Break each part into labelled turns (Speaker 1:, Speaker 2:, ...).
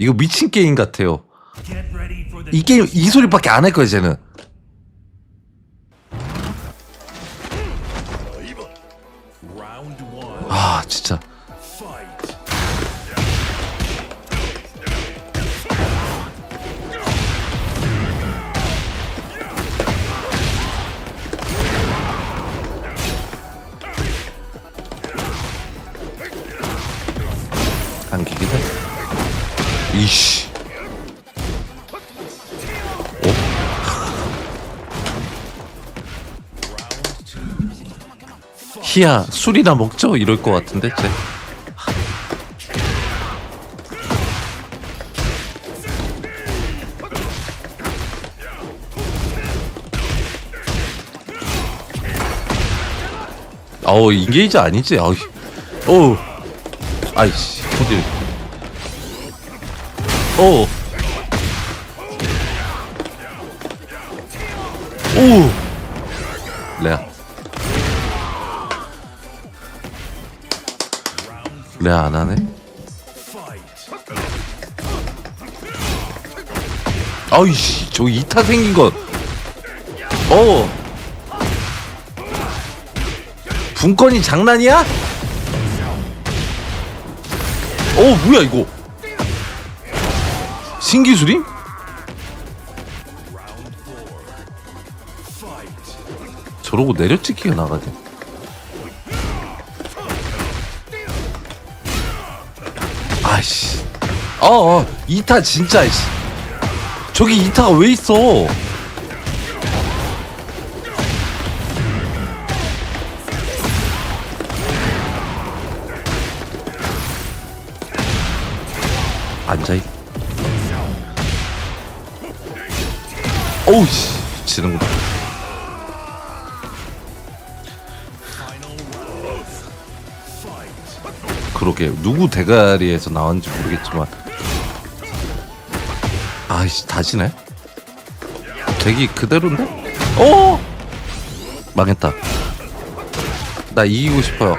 Speaker 1: 이거 미친 게임 같아요. 이 게임 이 소리밖에 안 할 거야 쟤는. 아 진짜. 이씨. 어? 희야 술이나 먹죠 이럴 것 같은데 쟤. 어우 인게이지 아니지 어우 어우 아이씨 어디 오. 오. 레아. 레아 안 하네. 아이씨, 저 이타 생긴 거. 어. 분건이 장난이야? 어, 뭐야 이거?
Speaker 2: Fight.
Speaker 1: 저러고 내려찍기가 나가네. 아씨. 어, 어, 이타 진짜, 씨. 저기 이타가 왜 있어? 앉아 있. 어우, 씨. 지는구나. 그러게 누구 대가리에서 나왔는지 모르겠지만 아이씨 다지네 대기 그대로인데? 어 망했다 나 이기고 싶어요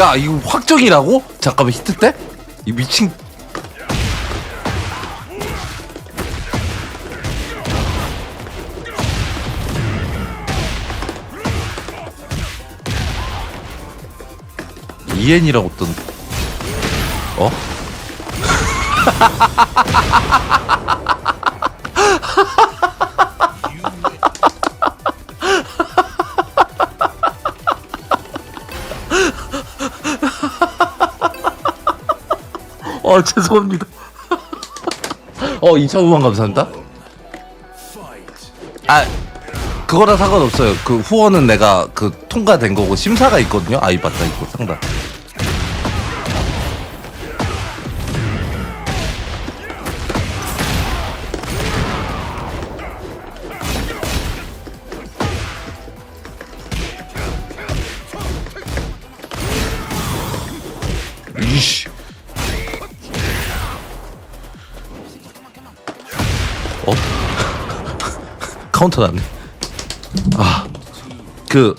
Speaker 1: 야 이거 확정이라고? 잠깐만 히트 때? 이 미친 이엔이라고 뜬 어? 어 죄송합니다 어 2,500만 감사합니다
Speaker 2: Fight.
Speaker 1: 아 그거랑 상관없어요 그 후원은 내가 그 통과된 거고 심사가 있거든요 아이 맞다 이거 상당 어? 카운터 났네. 아, 그,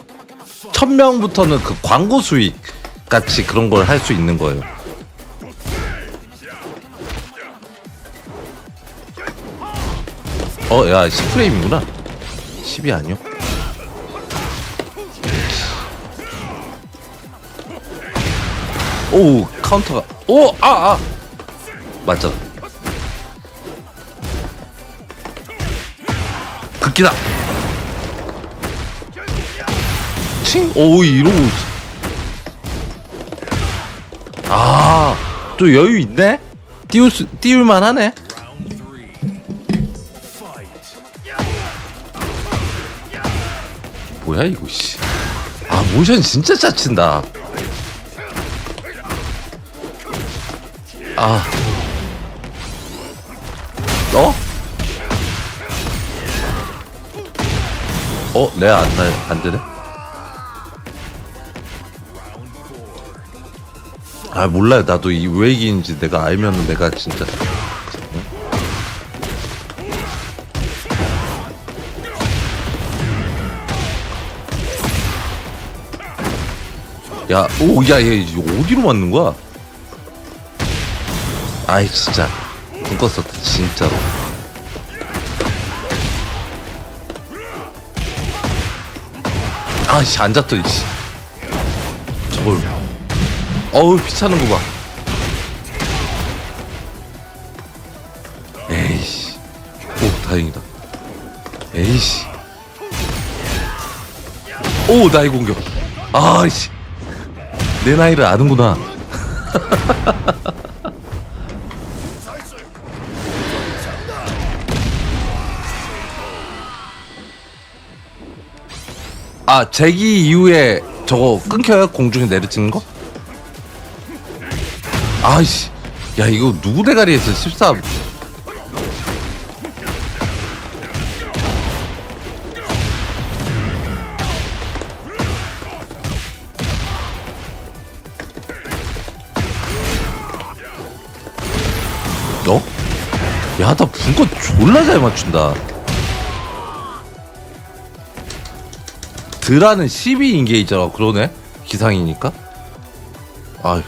Speaker 1: 천 명부터는 그 광고 수익 같이 그런 걸 할 수 있는 거예요. 어, 야, 10프레임이구나. 10이 아니요. 오, 카운터가. 오, 아, 아. 맞잖아. 극기다. 칭? 오 이러고. 아, 또 여유 있네. 띄울 수 띄울만 하네. 뭐야 이거 씨. 아 모션 진짜 짜친다. 아. 어? 어, 레아 안 나, 안 되네? 아, 몰라요. 나도 이 왜 이기는지 내가 알면은 내가 진짜. 야, 오, 야, 얘, 어디로 맞는 거야? 아이, 진짜. 눈 껐었다 진짜로 아씨 앉았더니 씨. 저걸. 어우 피차는 거봐. 에이씨. 오 다행이다. 에이씨. 오 나의 공격. 아이씨. 내 나이를 아는구나 아 재기 이후에 저거 끊겨요 공중에 내려치는 거? 아이씨 야 이거 누구 대가리에서 14 어? 야, 나 분거 졸라 잘 맞춘다. 드라는 12인게이잖아. 그러네? 기상이니까? 아휴.